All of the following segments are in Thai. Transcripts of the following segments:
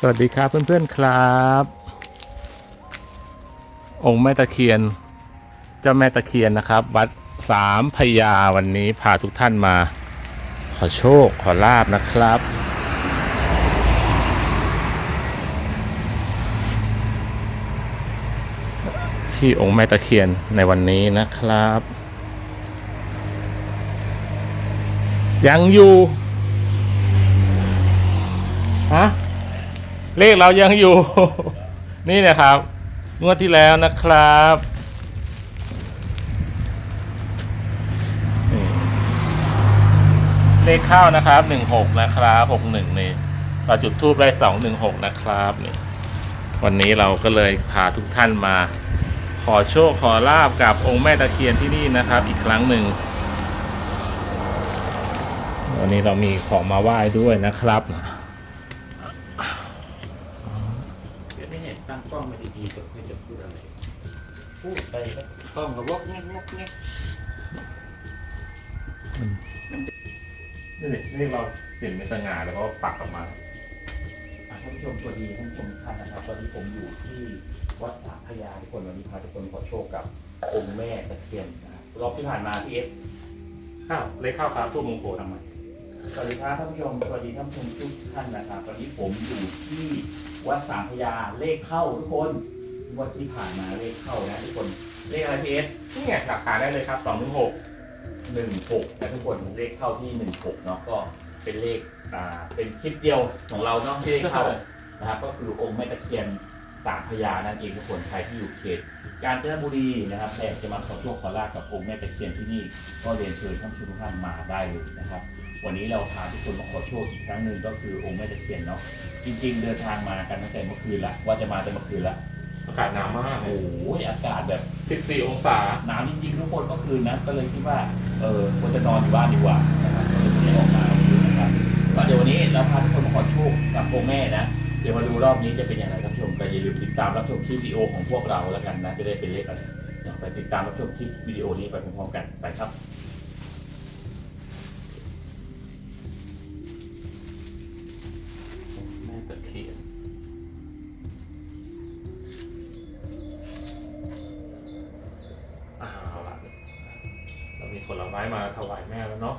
สวัสดีครับเพื่อนๆครับ องค์แม่ตะเคียน เจ้าแม่ตะเคียนนะครับ วัดสามพยาวันนี้พาทุกท่านมา ขอโชคขอลาบนะครับ ที่องค์แม่ตะเคียนในวันนี้นะครับ ยังอยู่ ฮะ เลขเรายังอยู่ นี่นะครับงวดที่แล้วนะครับนี่เลขเข้านะครับหนึ่งหกนะครับหกหนึ่งนี่เราจุดทูบได้สองหนึ่งหกนะครับนี่วันนี้เราก็เลยพาทุกท่านมา ขอโชคขอลาบกับองค์แม่ตะเคียนที่นี่นะครับ อีกครั้งหนึ่งวันนี้เรามีของมาไหว้ด้วยนะครับ เดี๋ยวไม่เห็นตั้งกล้องมาดีๆก่อนเพื่อจะพูดอะไร พูดไปก็ต้องก็วกแงกวกแงกนี่นี่เราเปลี่ยนเป็นสง่าแล้วก็ปักออกมาอะท่านผู้ชมสวัสดีท่านผู้ชมทุกท่านนะครับตอนนี้ผมอยู่ที่วัดสามพยาทุกคนวันนี้พาทุกคนขอโชคกับองค์แม่ตะเคียนนะครับรอบที่ผ่านมาพี่เอสข้าวเลขข้าวครับทูบมงคลทำไมสวัสดีครับท่านผู้ชมสวัสดีท่านผู้ชมทุกท่านนะครับตอนนี้ผมอยู่ที่วัดสามพยาเลขเข้าทุกคน งวันที่ผ่านมาเลขเข้านะทุกคนเลขอะไรพี่เอสนี่ไงหลักฐานได้เลยครับสองถึงหกหนึ่งหกนะทุกคนเลขเข้าที่หนึ่งหกเนาะก็เป็นเลขอ่าเป็นคลิปเดียวของเราเนาะที่เลขเข้านะครับก็คือองค์แม่ตะเคียนสามพญานั่นเองทุกคนใครที่อยู่เขตกาญจนบุรีนะครับแต่จะมาขอโชคขอลาบกับองค์แม่ตะเคียนที่นี่ก็เรียนเชิญท่านผู้ชมทุกท่านมาได้เลยนะครับ วันนี้เราพาทุกคนมาขอโชคอีกครั้งหนึ่งก็คือองค์แม่ตะเคียนเนาะจริง ๆ เดินทางมากันตั้งแต่เมื่อคืนละว่าจะมาแต่เมื่อคืนละ อากาศหนาวมากโอ้โหอากาศแบบสิบสี่องศา หนาวจริงๆทุกคนก็คืนนะก็เลยคิดว่าเออควรจะนอนอยู่บ้านดีกว่านะครับก็เลยไม่ได้ออกมานะครับก็เดี๋ยววันนี้เราพาทุกคนมาขอโชคกับองค์แม่นะเดี๋ยวมาดูรอบนี้จะเป็นอย่างไรครับผู้ชมก็อย่าลืมติดตามรับชมคลิปวิดีโอของพวกเราแล้วกันนะจะได้เป็นเลขอะไรเดี๋ยวไปติดตามรับชมคลิปวิดีโอนี้ไปพร้อมๆกันไปครับ มาถวายแม่แล้วเนาะ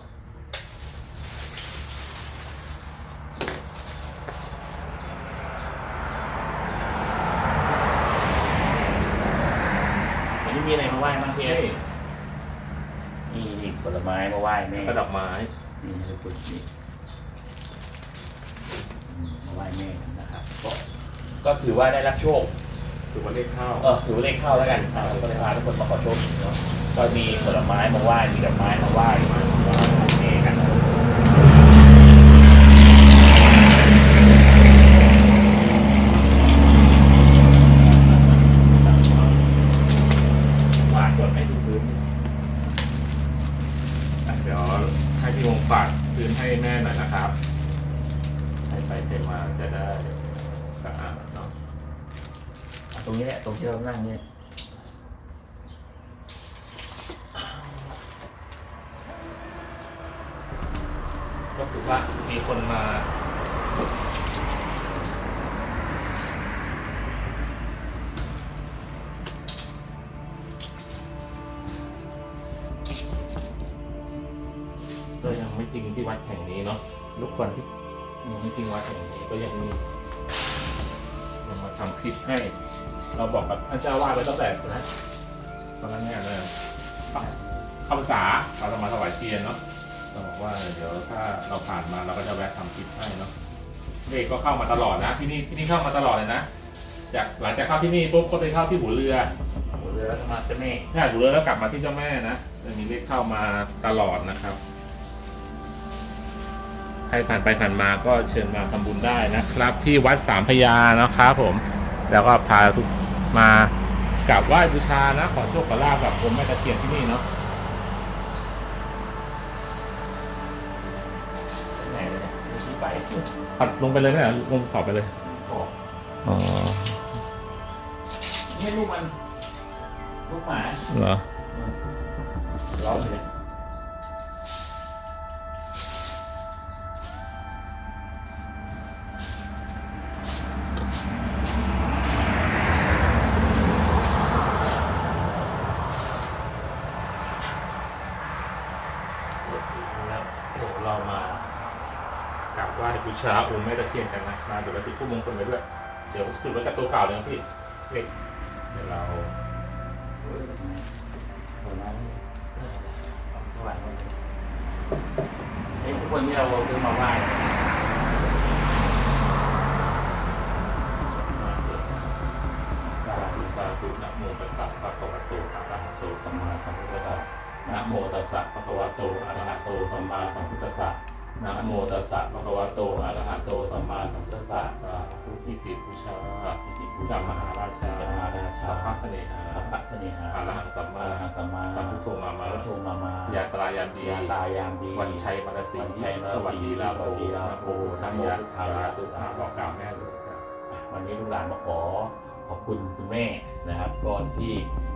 วันนี้มีอะไรมาไหว้บ้างพี่เอนี่มีมีผลไม้มาไหว้แม่กระดอกไม้นี่คือจุดนี้อืมมาไหว้แม่นะครับก็ก็ถือว่าได้รับโชค ถือว่าเลขเข้าเออถือว่าเลขเข้าแล้วกันอ่าก็เลยพาทุกคนมาขอโชคเนาะก็มีผลไม้มาไหว้มีดอกไม้มาไหว้มาไหว้แม่กันวาดก่อนไม่ดูพื้น อะเดี๋ยวให้พี่วงฝากคืน ให้แม่หน่อยนะครับให้ไปเต็มมาจะได้สะอาดเนาะอะตรงนี้แหละตรงที่เรานั่งเนี่ยก็ถือว่ามีคนมา ก็ยังไม่ทิ้งที่วัดแห่งนี้เนาะทุกคนที่ยังไม่ทิ้งวัดแห่งนี้ก็ยังมียังมาทำคลิปให้ เราบอกกับท่านเจ้าวาดไว้ตั้งแต่นะตอนนั้นเนี่ยเลยเข้าพรรษาเราจะมาถวายเทียนเนาะเราบอกว่าเดี๋ยวถ้าเราผ่านมาเราก็จะแวะทำคลิปให้เนาะเลขก็เข้ามาตลอดนะที่นี่ที่นี่เข้ามาตลอดเลยนะจากหลังจากเข้าที่นี่ปุ๊บก็ไปเข้าที่หูเรือโอ้เรือมาเจะแม่ถ้าหูเรือแล้วกลับมาที่เจ้าแม่นะจะมีเลขเข้ามาตลอดนะครับ ใครผ่านไปผ่านมาก็เชิญมาทำบุญได้นะครับ ที่วัดสามพญานะครับผม แล้วก็พาทุกมากราบไหว้บูชานะ ขอโชคขอลาบกับผมแม่ตะเคียนที่นี่เนาะไหนเลยเนี่ยที่ไปปัดลงไปเลยไหมอะลงขอบไปเลยบอกอ๋อนี่ลูกมัน ลูกหมาเหรอร้องเลย ชาองค์แม่ตะเคียนกันนะมาเดี๋ยวเราติดผู้มงคลไว้ด้วย เดี๋ยวจุดไว้กับตัวเก่าเลยนะพี่เด็กเดี๋ยวเราคนนั้นสวรรค์เฮ้ทุกคนที่เราซื้อมาไหว้มาร็จสาธุสาธุนะโมตัสสะภะคะวะโตอะระหะโตสัมมาสัมพุทธัสสะนะโมตัสสะภะคะวะโตอะระหะโตสัมมาสัมพุทธัสสะ นะโมตัสสะภะคะวะโตอะระหะโตสัมมาสัมพุทธัสสะสาธุอิติบูชาอิติบูชามหาราชาเป็นมหาราชาสัพพะเสน่หาสัพพะเสน่หาอรหังสัมมาอรหังสัมมาสัมพุทโธมามาพุทโธมามายาตรายามดียาตายามดีวันชัยมรสีวันชัยมรสีสวัสดีลาโภสวัสดีลาโภทายะทายะตุกาบอกกล่าวแม่เลยวันนี้ลูกหลานมาขอ ขอบคุณคุณแม่นะครับก่อนที่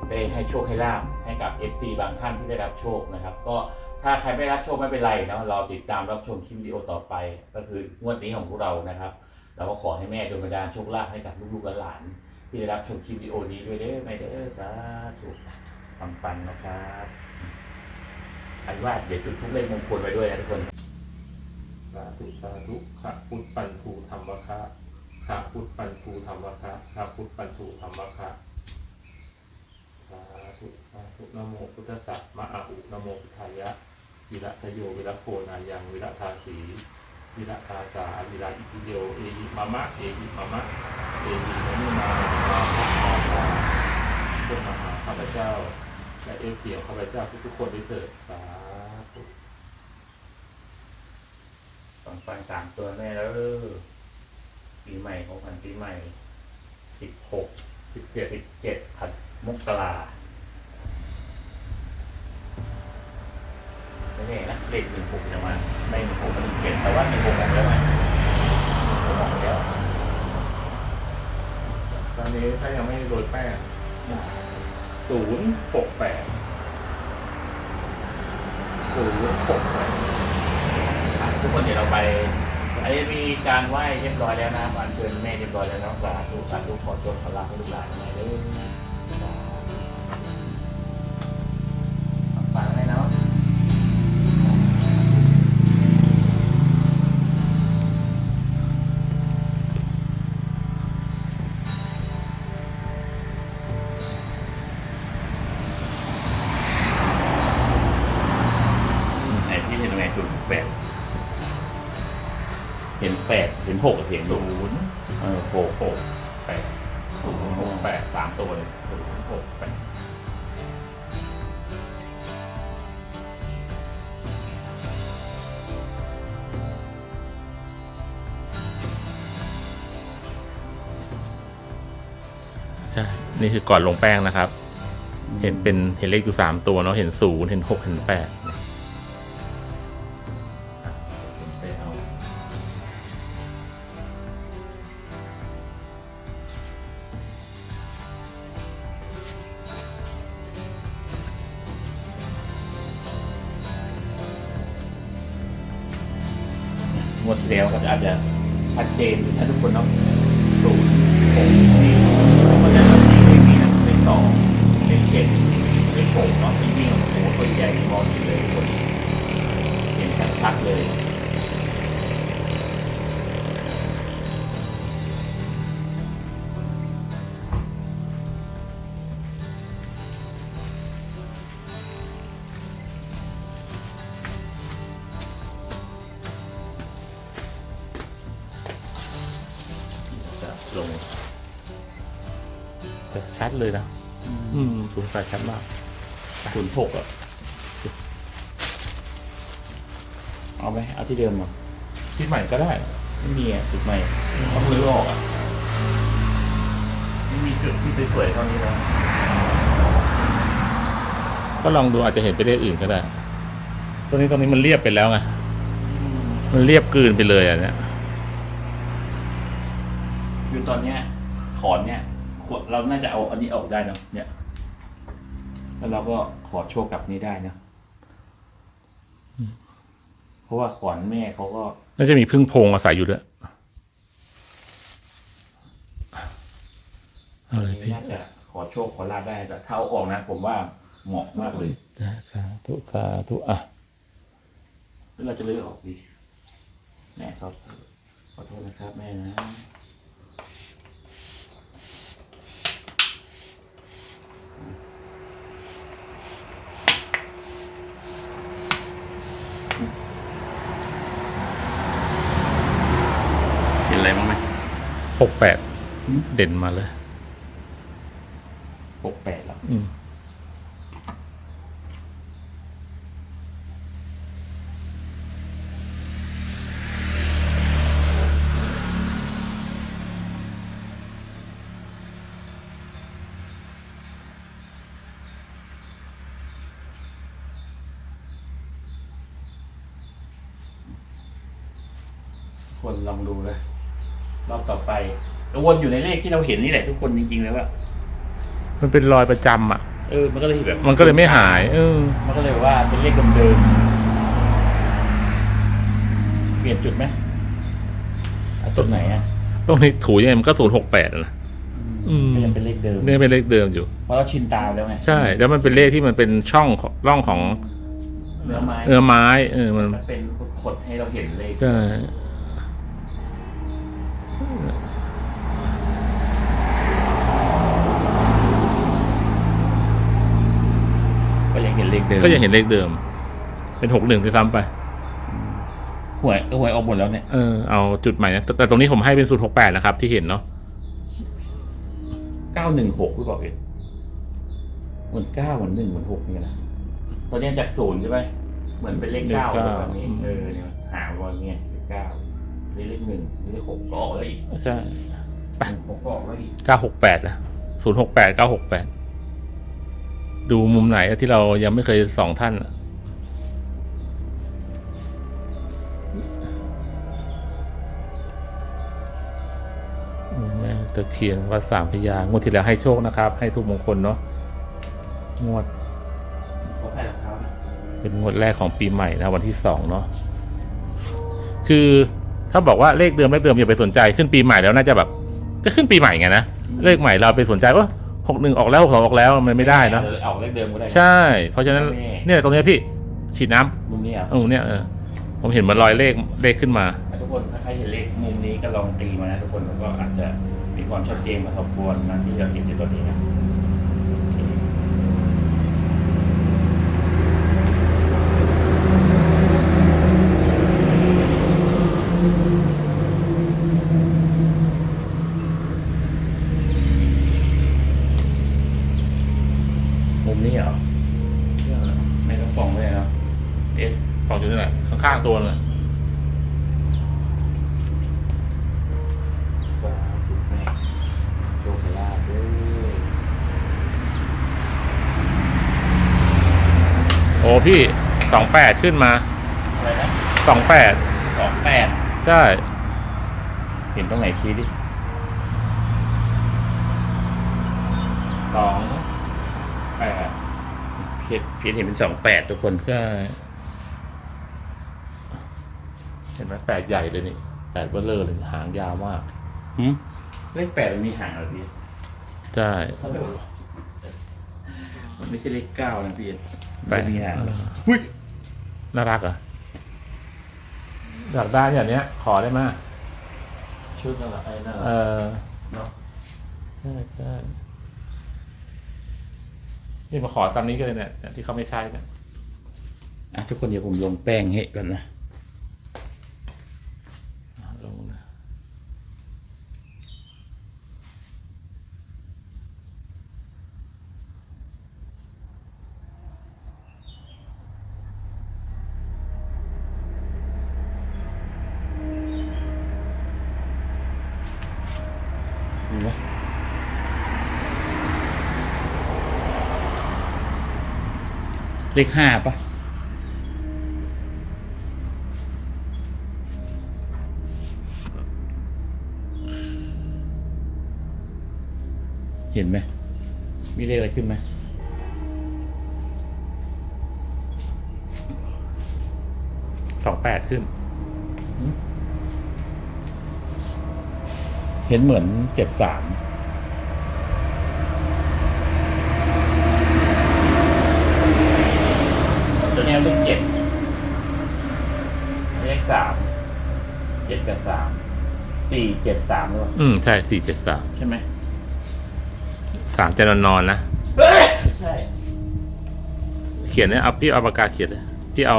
ได้ให้โชคให้ลาบให้กับ FC บางท่านที่ได้รับโชคนะครับ ก็ถ้าใครไม่รับโชคไม่เป็นไรนะเราติดตามรับชมคลิปวิดีโอต่อไป ก็คืองวดนี้ของพวกเรานะครับ เราก็ขอให้แม่ดลบันดาลโชคลาภให้กับลูกๆหลานๆที่ได้รับชมคลิปวิดีโอนี้ด้วยเด้อแม่เด้อสาธุปังๆนะครับอันว่าเดี๋ยวจุดทุกเลขมงคลไว้ด้วยนะทุกคนสาธุสาธุขะพุทธปันทูธรรมคะ ขะพุทธปันทูธรรมคะขะพุทธปันทูธรรมคะสาธุสาธุนะโมพุทธัสสะมะอาหุนะโมพุทธายะ วิระทะโยวิระโคนายังวิระทาสีวิระทาสาวิระอิทิโยเอหิมะมะเอหิมะมะเอหิมะนุมามาภะมาภาจงมหาข้าพเจ้า และเอฟเสียวข้าพเจ้าทุกๆคนด้วยเถิดสาธุปังปังสามตัวแม่แล้ว ปีใหม่ของขวัญปีใหม่สิบหกสิบเจ็ดสิบเจ็ดถัดมกราไม่แน่นะเลขหนึ่งหกจะมาไม่หนึ่งหกมันหนึ่งเจ็ดแต่ว่าหนึ่งหกออกแล้วไงผมออกแล้วตอนนี้ถ้ายังไม่โรยแป้งศูนย์หกแปดศูนย์หกแปดทุกคนเดี๋ยวเราไป อันนี้มีการไหว้เรียบร้อยแล้วนะอัญเชิญแม่เรียบร้อยแล้วนาะสาธุสาธุขอจบขอลาให้ลูกหลานหน่อยเลย ห็นหกกับเห็นศูศูนย์นย์เออหกหกแปดศูนย์หกแปดสามตัวเลยศูนย์หกแปดใช่ นี่คือก่อนลงแป้งนะครับ เห็นเป็นเห็นเลขอยู่สามตัวเนาะ เห็นศูนย์เห็นหกเห็นแปด ดเลยนะ อืม สูงสายชัดมากศูนย์หกอะ เอาไหมเอาที่เดิมเหรอคิดใหม่ก็ได้ ไม่มีอะจุดใหม่ ต้องรื้อออกอะไม่มีจุดที่สวยๆเท่านี้แล้วก็ลองดูอาจจะเห็นไปเลขอื่นก็ได้ ตรงนี้ตรงนี้มันเรียบไปแล้วไง มันเรียบกลืนไปเลยอะเนี่ย คือตอนเนี้ยขอนเนี่ยขวด เราน่าจะเอาอันนี้ออกได้เนาะเนี่ย แล้วเราก็ขอโชคกับนี้ได้เนาะเพราะว่าขอนแม่เขาก็น่าจะมีพึ่งโพงอาศัยอยู่ด้วยเอาเลยพี่น่าจะขอโชคขอลาบได้แต่ถ้าเอาออกนะ ผมว่าเหมาะมากเลยสาธุสาธุอะแล้วเราจะเลือกออกดีแม่ขอขอโทษนะครับแม่นะ เห็นอะไรบ้างไหม หกแปดเด่นมาเลยหกแปดแล้วอืมคนลองดูเลย รอบต่อไปก็วนอยู่ในเลขที่เราเห็นนี่แหละทุกคนจริงๆแล้วว่ามันเป็นรอยประจำอะ เออ มันก็เลยแบบ มันก็เลยไม่หาย เออ มันก็เลยแบบว่าเป็นเลขเดิมๆเปลี่ยนจุดไหมเอาจุดไหนอะตรงนี้ถูยังไงมันก็ศูนย์หกแปดนะอืมก็ยังเป็นเลขเดิมนี่เป็นเลขเดิมอยู่ เพราะเราชินตามแล้วไงใช่ แล้วมันเป็นเลขที่มันเป็นช่องของร่องของเนื้อไม้เนื้อไม้ เออ มันมันเป็นขดให้เราเห็นเลข ใช่ ก็ยังเห็นเลขเดิมก็ยังเห็นเลขเดิม เป็นหกหนึ่งด้วยซ้ำไปหวยก็หวยออกหมดแล้วเนี่ยเออเอาจุดใหม่นะแต่แต่ตรงนี้ผมให้เป็นสูตรหกแปดนะครับ ที่เห็นเนาะเก้าหนึ่งหกพี่บอกเองเหมือนเก้าเหมือนหนึ่งเหมือนหกนี่นะตอนนี้จากศูนย์ใช่ไหมเหมือนเป็นเลขเก้าเลขเก้าแบบนี้เออเนี่ยหาวันเนี้ยเลขเก้า นี่เลขหนึ่งนี่เลขหกก็ออกแล้วอีกใช่หกก็ออกแล้วอีกเก้าหกแปดนะศูนย์หกแปดเก้าหกแปดดูมุมไหนที่เรายังไม่เคยสองท่านอะแม่ตะเคียนวัดสามพระยางวดที่แล้วให้โชคนะครับ ให้ทุกมงคลเนาะงวด เขาแผ่รองเท้านะเป็นงวดแรกของปีใหม่นะวันที่สองเนาะคือ ถ้าบอกว่าเลขเดิมเลขเดิมอย่าไปสนใจขึ้นปีใหม่แล้วน่าจะแบบจะขึ้นปีใหม่ไงนะเลขใหม่เราไปสนใจว่าหกหนึ่งออกแล้วหกสองออกแล้วมันไม่ได้เนอะออกเลขเดิมก็ได้ใช่ เพราะฉะนั้นไม่แน่เนี่ยตรงเนี้ยพี่ฉีดน้ำมุมนี้อะตรงเนี้ยเออผมเห็นมันรอยเลขเลขขึ้นมา ทุกคนถ้าใครเห็นเลขมุมนี้ก็ลองตีมานะทุกคนแล้วก็อาจจะมีความชัดเจนพอสมควรนะที่เราเห็นในตัวนี้นะโอเคมุมนี้เหรอไม่ต้องฟองเลยเนาะ เอ๊ะฝั่งจุดนี้แหละข้างๆตัวเลย สาธุแม่โชคลาภเด้อ โอ้พี่สอง แปดขึ้นมาอะไรนะสองแปดสองแปดใช่ เห็นตรงไหนชี้ดิสองแปดเพียรเพียรเห็นเป็นสองแปดทุกคนใช่ เห็นไหมแปดใหญ่เลยนี่แปดเบลเลอร์เลยหางยาวมากหืมเลขแปดมันมีหางเหรอพี่ใช่มันไม่ใช่เลขเก้านะพี่แปดมันมีหางเออหุ้ย น่ารักเหรอะอยากได้อย่างเนี้ย ขอได้ไหมยชุดนั่นแหละไอ้นั่นแหเอละอเนาะใช่ใช่นี่มาขอตามนี้กันเลยเนี่ยเนี่ยที่เขาไม่ใช่เนี่ย อะทุกคนเดี๋ยวผมลงแป้งให้ก่อนนะอะลงนะ มีไหม เลขห้าปะเห็นไหม มีเลขอะไรขึ้นไหมสองแปดขึ้น เห็นเหมือนเจ็ดสาม ตัวนี้เลขเจ็ดเลขสามกับสามสี่เจ็ดสามหรือเปล่าอืม ใช่สี่เจ็ดสามใช่ไหมสามจะนอนนอนๆนะไม่ใช่เขียนเนี่ยเอาพี่เอาปากกาเขียนเลย พี่เอา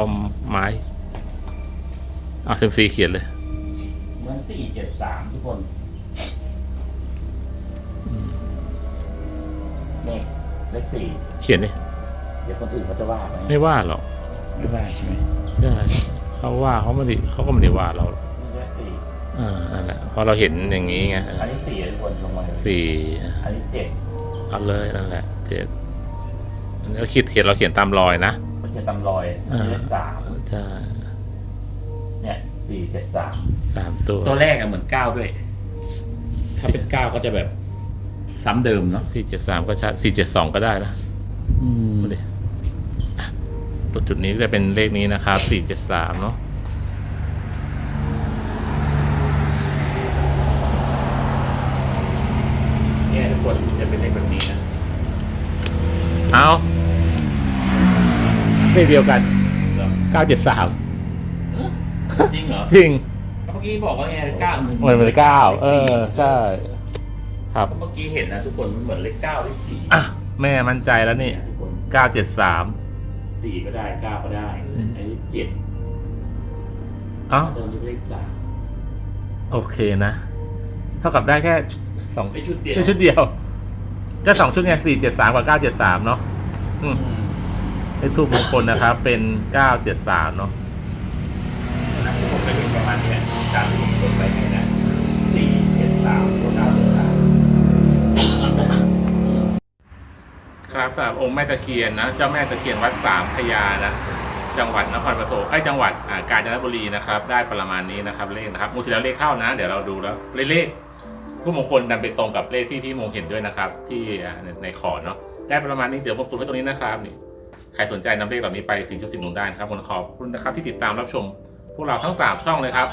ไม้ เอาเซมซีเขียนเลย เหมือนสี่เจ็ดสามทุกคนนี่เลขสี่เขียนดิเดี๋ยวคนอื่นเขาจะว่าไหมไม่ว่าหรอก ไม่ว่าใช่ไหมใช่เขาว่าเขาไม่ได้เขาก็ไม่ได้ว่าเราหรอกนี่เลขสี่อ่านั่นแหละเพราะเราเห็นอย่างนี้ไงเอออันนี้สี่ทุกคนลงมาเลยสี่อันนี้เจ็ดเอาเลยนั่นแหละเจ็ดอันนี้เราคิดเขียนเราเขียนตามรอยนะมันจะตำรอยอันนี้เลขสามใช่เนี่ยสี่เจ็ดสามสามตัวตัวแรกอะเหมือนเก้าด้วย ถ้าเป็นเก้าก็จะแบบ ซ้ำเดิมเนาะสี่เจ็ดสามก็ชัดสี่เจ็ดสองก็ได้นะอืมดูดิอะ ตัวจุดนี้ก็จะเป็นเลขนี้นะครับสี่เจ็ดสามเนาะเนี่ยทุกคนจะเป็นเลขแบบนี้นะ เอาเลขเดียวกันเหรอเก้าเจ็ดสามจริงเหรอจริงเมื่อกี้บอกว่าไงเก้าเหมือนเป็นเก้าเออ ใช่ ครับ เมื่อกี้เห็นนะทุกคนมันเหมือนเลขเก้าเลขสี่อะ แม่มั่นใจแล้วนี่ทุกคน เก้าเจ็ดสาม สี่ก็ได้เก้าก็ได้ อันนี้เจ็ดเอ้าตรงนี้เลขสามโอเคนะ เท่ากับได้แค่สองไม่ชุดเดียวแค่ชุดเดียวก็สองชุดไงสี่เจ็ดสามกับเก้าเจ็ดสามเนาะอืมอืมเลขทูปมงคลนะครับ เป็นเก้าเจ็ดสามเนาะนะผมก็เห็นประมาณนี้แหละตามที่ผมกดไปให้นะสี่เจ็ดสามเก้าเจ็ดสาม ครับสำหรับองค์แม่ตะเคียนนะเจ้าแม่ตะเคียนวัดสามพญานะจังหวัดนครปฐมไอ้จังหวัดอ่ากาญจนบุรีนะครับ ได้ประมาณนี้นะครับเลขนะครับมูทีแล้วเลขเข้านะ เดี๋ยวเราดูแล้วเลขผู้มงคลดันไปตรงกับเลขที่พี่มงเห็นด้วยนะครับ ที่ในในขอเนาะได้ประมาณนี้เดี๋ยวผมสรุปให้ตรงนี้นะครับนี่ใครสนใจนำเลขเหล่านี้ไปสิ่งชุดสิ่งหนุนได้นะครับขอบคุณนะครับที่ติดตามรับชม พวกเราทั้งสามช่องเลยครับ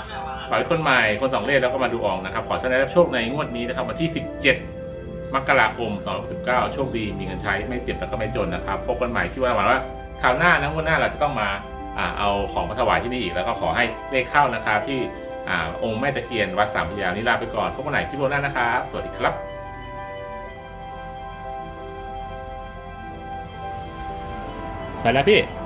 ขอให้คนใหม่คนสองเลขแล้วก็มาดูออกนะครับขอท่านได้รับโชคในงวดนี้นะครับวันที่ 17 มกราคม2019โชคดีมีเงินใช้ไม่เจ็บแล้วก็ไม่จนนะครับ พบกันใหม่ที่ว่าหวังว่าคราวหน้านะวันหน้าเราจะต้องมาเอาของมาถวายที่นี่อีกแล้วก็ขอให้เลขเข้านะครับที่องค์แม่ตะเคียนวัดสามพยานี่ลาไปก่อนพบกันใหม่คลิปหน้านะครับ สวัสดีครับไปแล้วพี่